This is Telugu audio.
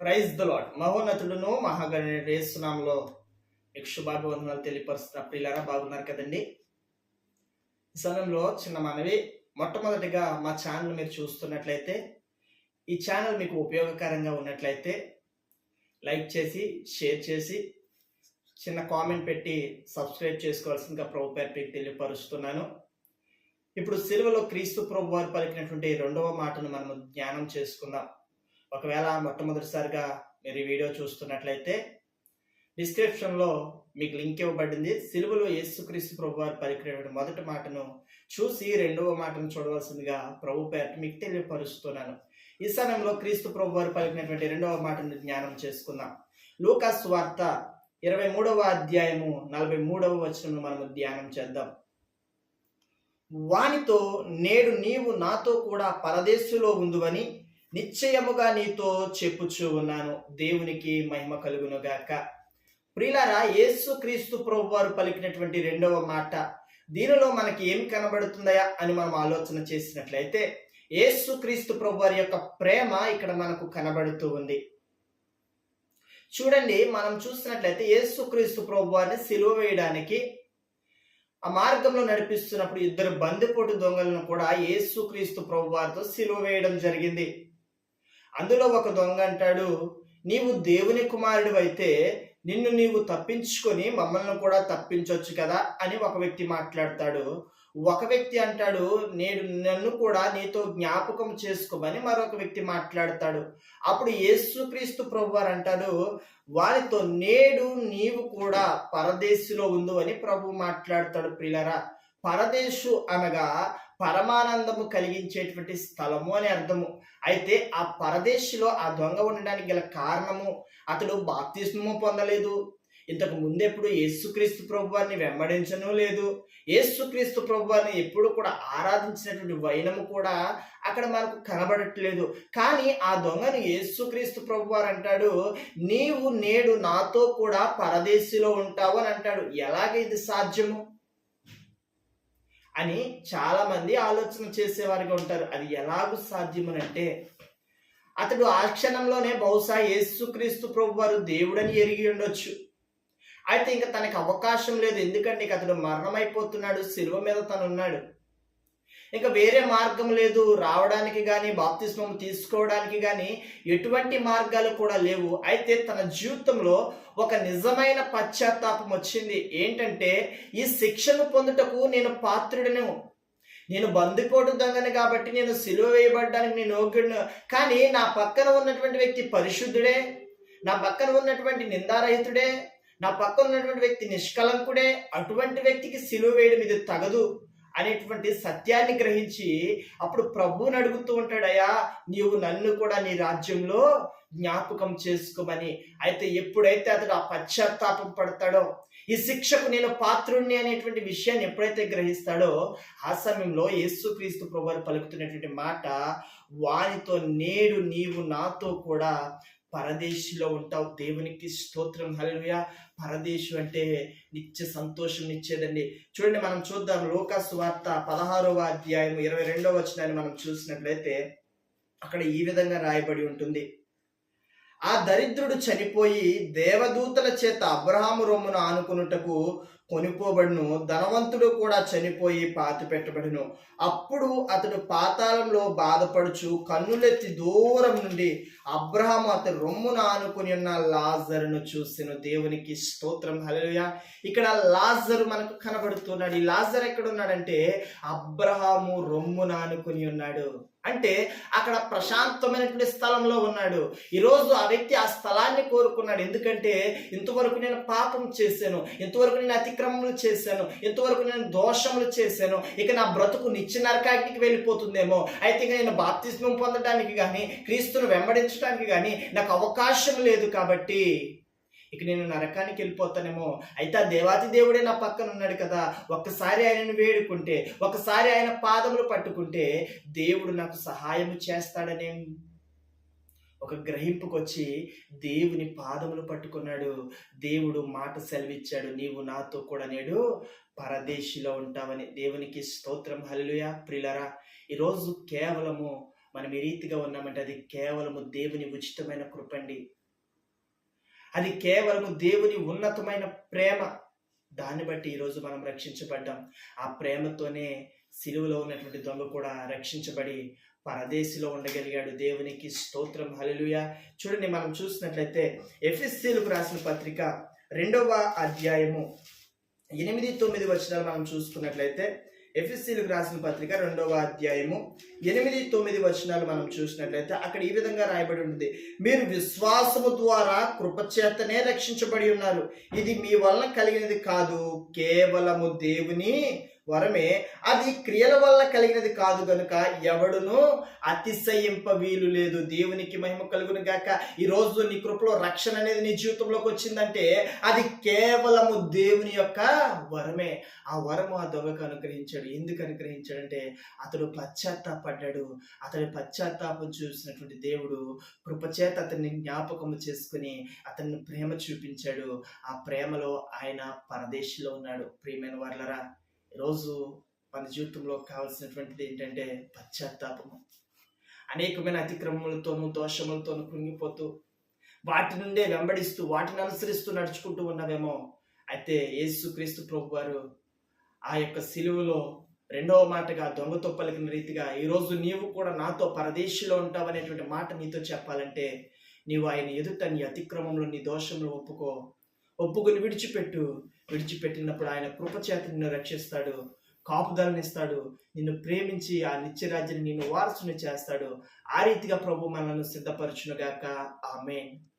ప్రైజ్ ద లాడ్ మహోన్నతుడును మహాగణేశ్వరంలో రేసునాంలో మీకు శుభాభివందనాలు తెలియపరుస్తున్న ప్రియులారా బాగున్నారు కదండి? ఈ సమయంలో చిన్న మనవి మొట్టమొదటిగా మా ఛానల్ మీరు చూస్తున్నట్లయితే ఈ ఛానల్ మీకు ఉపయోగకరంగా ఉన్నట్లయితే లైక్ చేసి షేర్ చేసి చిన్న కామెంట్ పెట్టి సబ్స్క్రైబ్ చేసుకోవాల్సిందిగా ప్రభు పేరు మీకు తెలియపరుస్తున్నాను. ఇప్పుడు సిలువలో క్రీస్తు ప్రభు వారు పలికినటువంటి రెండవ మాటను మనము జ్ఞానం చేసుకుందాం. ఒకవేళ మొట్టమొదటిసారిగా మీరు ఈ వీడియో చూస్తున్నట్లయితే డిస్క్రిప్షన్లో మీకు లింక్ ఇవ్వబడింది. సిలువలో యేసుక్రీస్తు ప్రభు వారు పలికినటువంటి మొదటి మాటను చూసి రెండవ మాటను చూడవలసిందిగా ప్రభు పేరు మీకు తెలియపరుస్తున్నాను. ఈ సమయంలో క్రీస్తు ప్రభు వారు పలికినటువంటి రెండవ మాటను జ్ఞానం చేసుకుందాం. లూకాస్ వార్త ఇరవై మూడవ అధ్యాయము నలభై మూడవ వచనము మనము ధ్యానం చేద్దాం. వానితో నేడు నీవు నాతో కూడా పరదేశులో ఉందువని నిశ్చయముగా నీతో చెప్పుచూ ఉన్నాను. దేవునికి మహిమ కలుగునుగాక. ప్రిలారా యేసు క్రీస్తు ప్రభు వారు పలికినటువంటి రెండవ మాట దీనిలో మనకి ఏం కనబడుతుందయా అని మనం ఆలోచన చేసినట్లయితే యేసు క్రీస్తు ప్రభు వారి యొక్క ప్రేమ ఇక్కడ మనకు కనబడుతూ ఉంది. చూడండి మనం చూసినట్లయితే యేసు క్రీస్తు ప్రభు వారిని సిలువ వేయడానికి ఆ మార్గంలో నడిపిస్తున్నప్పుడు ఇద్దరు బందిపోటు దొంగలను కూడా యేసు క్రీస్తు ప్రభు వారితో సిలువ వేయడం జరిగింది. అందులో ఒక దొంగ అంటాడు నీవు దేవుని కుమారుడు అయితే నిన్ను నీవు తప్పించుకొని మమ్మల్ని కూడా తప్పించవచ్చు కదా? అని ఒక వ్యక్తి మాట్లాడతాడు. ఒక వ్యక్తి అంటాడు నేను నన్ను కూడా నీతో జ్ఞాపకం చేసుకోమని మరొక వ్యక్తి మాట్లాడతాడు. అప్పుడు యేసుక్రీస్తు ప్రభు వారు అంటాడు వారితో నేడు నీవు కూడా పరదేశిలో ఉండు అని ప్రభు మాట్లాడతాడు ప్రిలరా పరదేశు అనగా పరమానందము కలిగించేటువంటి స్థలము అని అర్థము. అయితే ఆ పరదేశిలో ఆ దొంగ ఉండడానికి గల కారణము అతడు బాప్తిస్మము పొందలేదు. ఇంతకు ముందెప్పుడు యేసుక్రీస్తు ప్రభు వారిని వెంబడించను లేదు. యేసుక్రీస్తు ప్రభు వారిని ఎప్పుడు కూడా ఆరాధించినటువంటి వైనము కూడా అక్కడ మనకు కనబడట్లేదు. కానీ ఆ దొంగను యేసుక్రీస్తు ప్రభు వారు అంటాడు నీవు నేడు నాతో కూడా పరదేశిలో ఉంటావు అని అంటాడు. ఎలాగ ఇది సాధ్యము? అని చాలా మంది ఆలోచన చేసేవారుగా ఉంటారు. అది ఎలాగూ సాధ్యమనంటే అతడు ఆ క్షణంలోనే బహుశా యేసుక్రీస్తు ప్రభు వారు దేవుడని ఎరిగి ఉండొచ్చు. అయితే ఇంకా తనకు అవకాశం లేదు. ఎందుకంటే ఇక అతడు మరణమైపోతున్నాడు. శిలువ మీద తనున్నాడు. ఇంకా వేరే మార్గం లేదు. రావడానికి కానీ బాప్తిస్మం తీసుకోవడానికి కానీ ఎటువంటి మార్గాలు కూడా లేవు. అయితే తన జీవితంలో ఒక నిజమైన పశ్చాత్తాపం వచ్చింది. ఏంటంటే ఈ శిక్షను పొందుటకు నేను పాత్రుడను. నేను బందిపోటు దొంగను కాబట్టి నేను సిలువ వేయబడ్డానికి నేను యోగ్యుడు కానీ నా పక్కన ఉన్నటువంటి వ్యక్తి పరిశుద్ధుడే. నా పక్కన ఉన్నటువంటి నిందారహితుడే. నా పక్కన ఉన్నటువంటి వ్యక్తి నిష్కలంకుడే. అటువంటి వ్యక్తికి సిలువ వేయడం ఇది తగదు. అనేటువంటి సత్యాన్ని గ్రహించి అప్పుడు ప్రభువుని అడుగుతూ ఉంటాడయ్యా నీవు నన్ను కూడా నీ రాజ్యంలో జ్ఞాపకం చేసుకోమని. అయితే ఎప్పుడైతే అతడు ఆ పశ్చాత్తాపం పడతాడో ఈ శిక్షకు నేను పాత్రుణ్ణి అనేటువంటి విషయాన్ని ఎప్పుడైతే గ్రహిస్తాడో ఆ సమయంలో యేసుక్రీస్తు ప్రభు పలుకుతున్నటువంటి మాట వానితో నేడు నీవు నాతో కూడా పరదేశిలో ఉంటావు. దేవునికి స్తోత్రం. హలలుయ పరదేశు అంటే నిత్య సంతోషం ఇచ్చేదండి. చూడండి మనం చూద్దాం లోకాసు వార్త పదహారవ అధ్యాయం ఇరవై రెండవ వచనాన్ని మనం చూసినట్లయితే అక్కడ ఈ విధంగా రాయబడి ఉంటుంది. ఆ దరిద్రుడు చనిపోయి దేవదూతల చేత అబ్రహాము రొమ్మును ఆనుకున్నటకు కొనిపోబడును ధనవంతుడు కూడా చనిపోయి పాతి పెట్టబడును అప్పుడు అతడు పాతాళంలో బాధపడుచు కన్నులెత్తి దూరం నుండి అబ్రహాము అతని రొమ్మును ఆనుకుని ఉన్న లాజరును చూసిన. దేవునికి స్తోత్రం. హల్లెలూయా. ఇక్కడ లాజరు మనకు కనబడుతున్నాడు. ఈ లాజర్ ఎక్కడున్నాడంటే అబ్రహాము రొమ్మును ఆనుకుని ఉన్నాడు. అంటే అక్కడ ప్రశాంతమైనటువంటి స్థలంలో ఉన్నాడు. ఈరోజు ఆ వ్యక్తి ఆ స్థలాన్ని కోరుకున్నాడు. ఎందుకంటే ఇంతవరకు నేను పాపం చేశాను. ఇంతవరకు నేను అతిక్రమములు చేశాను. ఇంతవరకు నేను దోషములు చేశాను. ఇక నా బ్రతుకు నిత్య నరకానికి వెళ్ళిపోతుందేమో. అయితే ఇక నేను బాప్తిస్మం పొందడానికి కానీ క్రీస్తును వెంబడించడానికి కానీ నాకు అవకాశం లేదు కాబట్టి ఇక నేను నరకానికి వెళ్ళిపోతానేమో. అయితే ఆ దేవాది దేవుడే నా పక్కన ఉన్నాడు కదా. ఒక్కసారి ఆయనను వేడుకుంటే ఒకసారి ఆయన పాదములు పట్టుకుంటే దేవుడు నాకు సహాయం చేస్తాడనే ఒక గ్రహింపుకు వచ్చి దేవుని పాదములు పట్టుకున్నాడు. దేవుడు మాట సెలవిచ్చాడు. నీవు నాతో కూడా నేడు పరదేశిలో ఉంటావని. దేవునికి స్తోత్రం. హల్లుయా ప్రిలరా ఈరోజు కేవలము మనం ఈ రీతిగా ఉన్నామంటే అది కేవలము దేవుని ఉచితమైన కృపండి అది కేవలము దేవుని ఉన్నతమైన ప్రేమ. దాన్ని బట్టి ఈరోజు మనం రక్షించబడ్డాం. ఆ ప్రేమతోనే సిలువలో ఉన్నటువంటి దొంగ కూడా రక్షించబడి పరదేశిలో ఉండగలిగాడు. దేవునికి స్తోత్రం. హలలుయ చూడండి మనం చూసినట్లయితే ఎఫ్ఎస్సీలకు రాసిన పత్రిక రెండవ అధ్యాయము ఎనిమిది తొమ్మిది వచనాలు మనం చూసుకున్నట్లయితే ఎఫ్ఎస్సీలకు రాసిన పత్రిక రెండవ అధ్యాయము. ఎనిమిది తొమ్మిది వచనాలు మనం చూసినట్లయితే అక్కడ ఈ విధంగా రాయబడి ఉంటుంది. మీరు విశ్వాసము ద్వారా కృపచేతనే రక్షించబడి ఉన్నారు. ఇది మీ వలన కలిగినది కాదు. కేవలము దేవుని వరమే అది క్రియల వల్ల కలిగినది కాదు గనుక ఎవడును అతిశయింప వీలు లేదు. దేవునికి మహిమ కలుగును గాక. ఈ రోజు నీ కృపలో రక్షణ అనేది నీ జీవితంలోకి వచ్చిందంటే అది కేవలము దేవుని యొక్క వరమే. ఆ వరము ఆ దొంగకు అనుగ్రహించాడు. ఎందుకు అనుగ్రహించాడంటే అతడు పశ్చాత్తాపడ్డాడు. అతడి పశ్చాత్తాపం చూసినటువంటి దేవుడు కృపచేత అతన్ని జ్ఞాపకము చేసుకుని అతన్ని ప్రేమ చూపించాడు. ఆ ప్రేమలో ఆయన పరదేశిలో ఉన్నాడు. ప్రియమైన వాళ్ళరా ఈరోజు మన జీవితంలో కావాల్సినటువంటిది ఏంటంటే పశ్చాత్తాపము. అనేకమైన అతిక్రమములతోనూ దోషములతోనూ కృంగిపోతూ వాటి నుండే వెంబడిస్తూ వాటిని అనుసరిస్తూ నడుచుకుంటూ ఉన్నామేమో. అయితే యేసుక్రీస్తు ప్రభు వారు ఆ యొక్క సిలువలో రెండవ మాటగా దొంగతో పలికిన రీతిగా ఈరోజు నీవు కూడా నాతో పరదేశిలో ఉంటావనేటువంటి మాట నీతో చెప్పాలంటే నీవు ఆయన ఎదుట నీ అతిక్రమంలో నీ దోషంలో ఒప్పుకో. ఒప్పుకొని విడిచిపెట్టు. విడిచిపెట్టినప్పుడు ఆయన కృపచేత నిన్ను రక్షిస్తాడు కాపుదలనిస్తాడు నిన్ను ప్రేమించి ఆ నిత్యరాజ్యాన్ని నిన్ను వారసుని చేస్తాడు. ఆ రీతిగా ప్రభు మనల్ని సిద్ధపరచునుగాక. ఆమెన్.